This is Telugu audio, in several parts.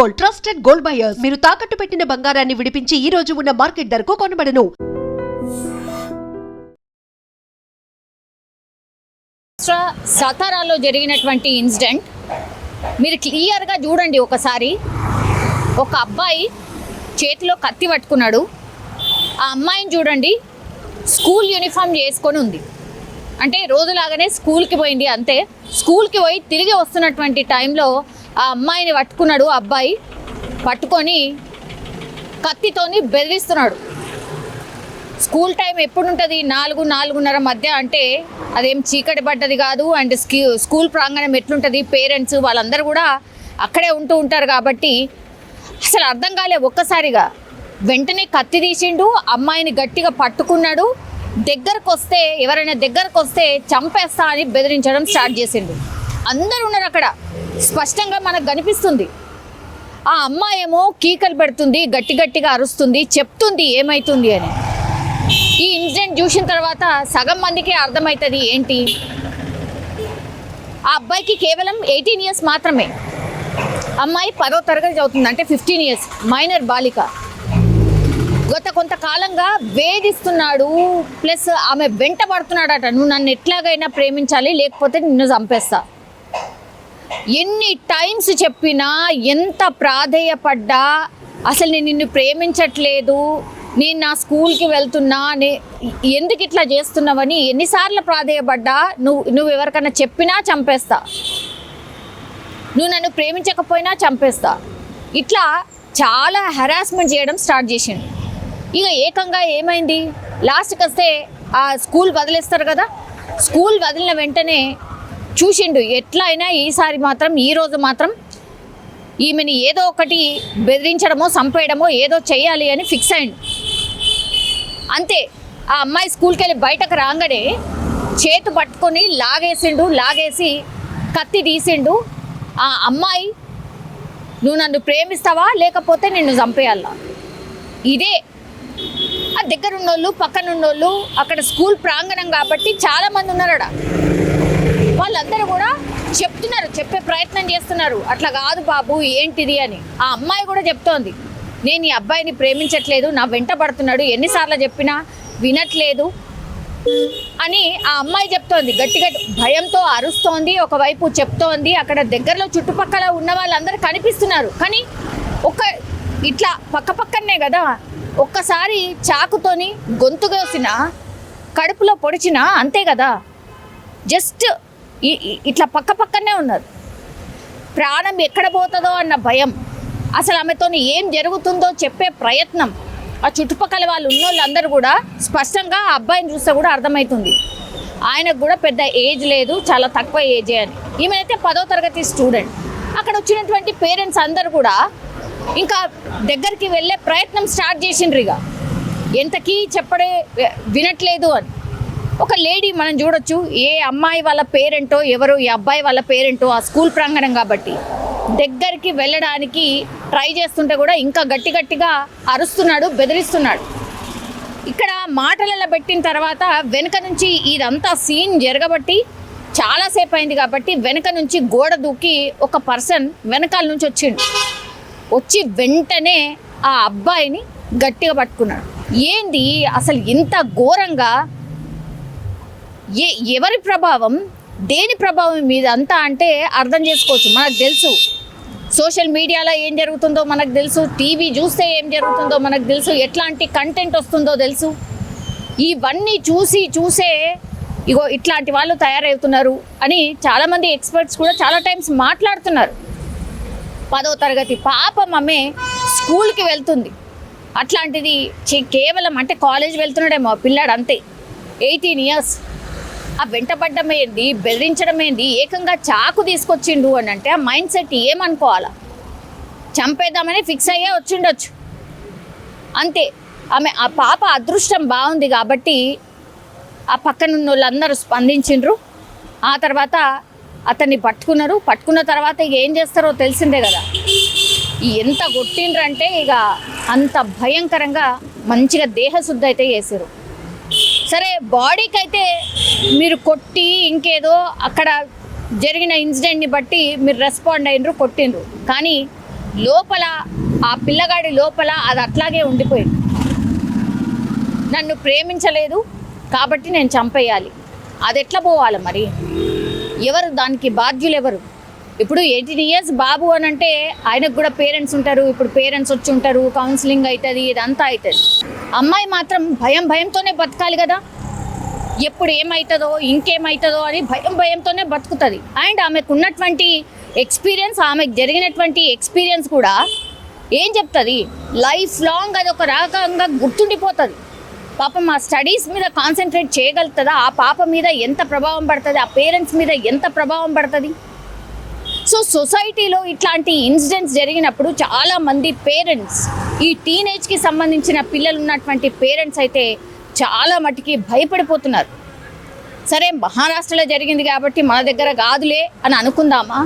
Gold trusted gold buyers. మీరు తాకట్టు పెట్టిన బంగారాన్ని విడిపించి ఈ రోజు ఉన్న మార్కెట్ ధరకు కొనబడను. రాష్ట్ర సతారాలో జరిగినటువంటి ఇన్సిడెంట్. మీరు క్లియర్గా చూడండి ఒకసారి. ఒక అబ్బాయి చేతిలో కత్తి పట్టుకున్నాడు. ఆ అమ్మాయిని చూడండి. స్కూల్ యూనిఫామ్ చేసుకొని ఉంది. అంటే రోజులాగానే స్కూల్కి పోయింది అంతే. స్కూల్కి పోయి తిరిగి వస్తున్నటువంటి టైంలో ఆ అమ్మాయిని పట్టుకున్నాడు ఆ అబ్బాయి. పట్టుకొని కత్తితోని బెదిరిస్తున్నాడు. స్కూల్ టైం ఎప్పుడు ఉంటుంది నాలుగు నాలుగున్నర మధ్య అంటే అదేం చీకటి పడ్డది కాదు. అండ్ స్కూల్ ప్రాంగణం ఎట్లుంటుంది? పేరెంట్స్ వాళ్ళందరూ కూడా అక్కడే ఉంటూ ఉంటారు కాబట్టి అసలు అర్థం కాలే ఒక్కసారిగా. వెంటనే కత్తి తీసిండు అమ్మాయిని గట్టిగా పట్టుకున్నాడు. దగ్గరకు వస్తే ఎవరైనా దగ్గరకు వస్తే చంపేస్తా అని బెదిరించడం స్టార్ట్ చేసిండు. అందరు ఉన్నారు అక్కడ. స్పష్టంగా మనకు కనిపిస్తుంది. ఆ అమ్మాయి ఏమో కీకలు పెడుతుంది గట్టి గట్టిగా అరుస్తుంది చెప్తుంది ఏమైతుంది అని. ఈ ఇన్సిడెంట్ చూసిన తర్వాత సగం మందికి అర్థమవుతుంది ఏంటి? ఆ అబ్బాయికి కేవలం ఎయిటీన్ ఇయర్స్ మాత్రమే. అమ్మాయి పదో తరగతి చదువుతుంది అంటే ఫిఫ్టీన్ ఇయర్స్ మైనర్ బాలిక. గత కొంతకాలంగా వేధిస్తున్నాడు ప్లస్ ఆమె వెంట పడుతున్నాడట. నువ్వు నన్ను ఎట్లాగైనా ప్రేమించాలి లేకపోతే నిన్ను చంపేస్తా. ఎన్ని టైమ్స్ చెప్పినా ఎంత ప్రాధేయపడ్డా అసలు నేను నిన్ను ప్రేమించట్లేదు నేను నా స్కూల్కి వెళ్తున్నా నే ఎందుకు ఇట్లా చేస్తున్నావని ఎన్నిసార్లు ప్రాధేయపడ్డా నువ్వు నువ్వు ఎవరికైనా చెప్పినా చంపేస్తా. నువ్వు నన్ను ప్రేమించకపోయినా చంపేస్తా. ఇట్లా చాలా హెరాస్మెంట్ చేయడం స్టార్ట్ చేసిండు. ఇక ఏకంగా ఏమైంది? లాస్ట్కి వస్తే ఆ స్కూల్ వదిలేస్తారు కదా? స్కూల్ వదిలిన వెంటనే చూసిండు. ఎట్లయినా ఈసారి మాత్రం ఈరోజు మాత్రం ఈమెని ఏదో ఒకటి బెదిరించడమో చంపేయడమో ఏదో చేయాలి అని ఫిక్స్ అయిండు. అంతే. ఆ అమ్మాయి స్కూల్కి వెళ్ళి బయటకు రాగానే చేతు పట్టుకొని లాగేసిండు లాగేసి కత్తి తీసిండు. ఆ అమ్మాయి నువ్వు నన్ను ప్రేమిస్తావా? లేకపోతే నిన్ను చంపేయాలా? ఇదే. ఆ దగ్గర ఉన్నోళ్ళు పక్కన ఉన్నోళ్ళు అక్కడ స్కూల్ ప్రాంగణం కాబట్టి చాలా మంది ఉన్నారడ వాళ్ళందరూ కూడా చెప్తున్నారు చెప్పే ప్రయత్నం చేస్తున్నారు. అట్లా కాదు బాబు ఏంటిది అని. ఆ అమ్మాయి కూడా చెప్తోంది. నేను ఈ అబ్బాయిని ప్రేమించట్లేదు నా వెంట పడుతున్నాడు ఎన్నిసార్లు చెప్పినా వినట్లేదు అని ఆ అమ్మాయి చెప్తోంది. గట్టిగా భయంతో అరుస్తోంది ఒకవైపు చెప్తోంది. అక్కడ దగ్గరలో చుట్టుపక్కల ఉన్న వాళ్ళందరూ కనిపిస్తున్నారు. కానీ ఒక ఇట్లా పక్క పక్కనే కదా ఒక్కసారి చాకుతోని గొంతు కోసినా కడుపులో పొడిచినా అంతే కదా. జస్ట్ ఇట్లా పక్క పక్కనే ఉన్నారు ప్రాణం ఎక్కడ పోతుందో అన్న భయం. అసలు ఆమెతో ఏం జరుగుతుందో చెప్పే ప్రయత్నం. ఆ చుట్టుపక్కల వాళ్ళు ఉన్నోళ్ళందరూ కూడా స్పష్టంగా ఆ అబ్బాయిని చూస్తే కూడా అర్థమవుతుంది ఆయనకు కూడా పెద్ద ఏజ్ లేదు చాలా తక్కువ ఏజే అని. ఈమెనైతే పదో తరగతి స్టూడెంట్. అక్కడ వచ్చినటువంటి పేరెంట్స్ అందరు కూడా ఇంకా దగ్గరికి వెళ్ళే ప్రయత్నం స్టార్ట్ చేసిండ్రు ఇక. ఎంతకీ చెప్పడే వినట్లేదు అని. ఒక లేడీ మనం చూడొచ్చు ఏ అమ్మాయి వాళ్ళ పేరెంటో ఎవరు ఈ అబ్బాయి వాళ్ళ పేరెంటో ఆ స్కూల్ ప్రాంగణం కాబట్టి దగ్గరికి వెళ్ళడానికి ట్రై చేస్తుంటే కూడా ఇంకా గట్టి గట్టిగా అరుస్తున్నాడు బెదిరిస్తున్నాడు. ఇక్కడ మాటలలో పెట్టిన తర్వాత వెనుక నుంచి ఇదంతా సీన్ జరగబట్టి చాలాసేపు అయింది కాబట్టి వెనుక నుంచి గోడ దూకి ఒక పర్సన్ వెనకాల నుంచి వచ్చిండు. వచ్చి వెంటనే ఆ అబ్బాయిని గట్టిగా పట్టుకున్నాడు. ఏంది? అసలు ఇంత ఘోరంగా? ఏ ఎవరి ప్రభావం? దేని ప్రభావం మీద అంతా అంటే అర్థం చేసుకోవచ్చు. మనకు తెలుసు. సోషల్ మీడియాలో ఏం జరుగుతుందో మనకు తెలుసు. టీవీ చూస్తే ఏం జరుగుతుందో మనకు తెలుసు. ఎట్లాంటి కంటెంట్ వస్తుందో తెలుసు. ఇవన్నీ చూసి చూసే ఇగో ఇట్లాంటి వాళ్ళు తయారవుతున్నారు అని చాలామంది ఎక్స్పర్ట్స్ కూడా చాలా టైమ్స్ మాట్లాడుతున్నారు. పదో తరగతి పాపం ఆమె స్కూల్కి వెళ్తుంది. అట్లాంటిది కేవలం అంటే కాలేజ్ వెళ్తున్నాడేమో పిల్లాడు అంతే. ఎయిటీన్ ఇయర్స్ ఆ వెంటబడ్డం ఏంది? బెదిరించడం ఏంది? ఏకంగా చాకు తీసుకొచ్చిండు అని అంటే ఆ మైండ్ సెట్ ఏమనుకోవాలా? చంపేద్దామని ఫిక్స్ అయ్యే వచ్చిండొచ్చు. అంతే. ఆమె ఆ పాప అదృష్టం బాగుంది కాబట్టి ఆ పక్కనున్న వాళ్ళందరూ స్పందించిండ్రు. ఆ తర్వాత అతన్ని పట్టుకున్నారు. పట్టుకున్న తర్వాత ఇక ఏం చేస్తారో తెలిసిందే కదా. ఎంత కొట్టిండ్రంటే ఇక అంత భయంకరంగా మంచిగా దేహశుద్ధి అయితే చేసారు సరే బాడీకి అయితే మీరు కొట్టి ఇంకేదో అక్కడ జరిగిన ఇన్సిడెంట్ని బట్టి మీరు రెస్పాండ్ అయినరు కొట్టిండ్రు. కానీ లోపల ఆ పిల్లగాడి లోపల అది అట్లాగే ఉండిపోయింది. నన్ను ప్రేమించలేదు కాబట్టి నేను చంపేయాలి. అది ఎట్లా పోవాలి మరి? ఎవరు దానికి బాధ్యులు ఎవరు ఇప్పుడు ఎయిటీన్ ఇయర్స్ బాబు అని అంటే ఆయనకు కూడా పేరెంట్స్ ఉంటారు ఇప్పుడు పేరెంట్స్ వచ్చి ఉంటారు కౌన్సిలింగ్ అవుతుంది ఇదంతా అవుతుంది అమ్మాయి మాత్రం భయం భయంతోనే బతకాలి కదా. ఎప్పుడు ఏమవుతుందో ఇంకేమవుతుందో అని భయం భయంతోనే బతుకుతుంది. అండ్ ఆమెకు ఉన్నటువంటి ఎక్స్పీరియన్స్ ఆమెకు జరిగినటువంటి ఎక్స్పీరియన్స్ కూడా ఏం చెప్తుంది? లైఫ్ లాంగ్ అది ఒక రకంగా గుర్తుండిపోతుంది. పాపం ఆ స్టడీస్ మీద కాన్సన్ట్రేట్ చేయగలుగుతుందా? ఆ పాప మీద ఎంత ప్రభావం పడుతుంది? ఆ పేరెంట్స్ మీద ఎంత ప్రభావం పడుతుంది? సో సొసైటీలో ఇట్లాంటి ఇన్సిడెంట్స్ జరిగినప్పుడు చాలా మంది పేరెంట్స్ ఈ టీనేజ్కి సంబంధించిన పిల్లలు ఉన్నటువంటి పేరెంట్స్ అయితే చాలా మటుకి భయపడిపోతున్నారు. సరే మహారాష్ట్రలో జరిగింది కాబట్టి మన దగ్గర కాదులే అని అనుకుందామా?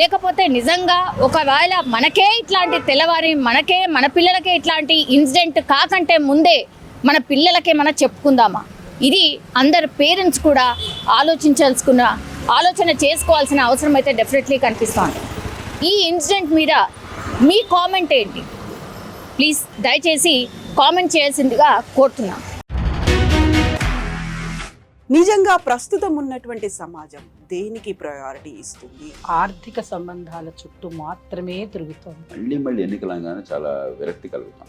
లేకపోతే నిజంగా ఒకవేళ మనకే ఇట్లాంటి తెల్లవారి మనకే మన పిల్లలకే ఇట్లాంటి ఇన్సిడెంట్ కాకంటే ముందే మన పిల్లలకే మనం చెప్పుకుందామా? ఇది అందరు పేరెంట్స్ కూడా ఆలోచించాల్సుకున్న ఆలోచన చేసుకోవాల్సిన అవసరం అయితే డెఫినెట్లీ కనిపిస్తోంది. ఈ ఇన్సిడెంట్ మీద మీ కామెంట్ ఏంటి? ప్లీజ్ దయచేసి కామెంట్ చేయాల్సిందిగా కోరుతున్నాం. నిజంగా ప్రస్తుతం ఉన్నటువంటి సమాజం దేనికి ప్రయారిటీ ఇస్తుంది? ఆర్థిక సంబంధాల చుట్టూ మాత్రమే తిరుగుతోంది. మళ్ళీ మళ్ళీ ఎన్నికలంగానే చాలా విరక్తి కలుగుతాం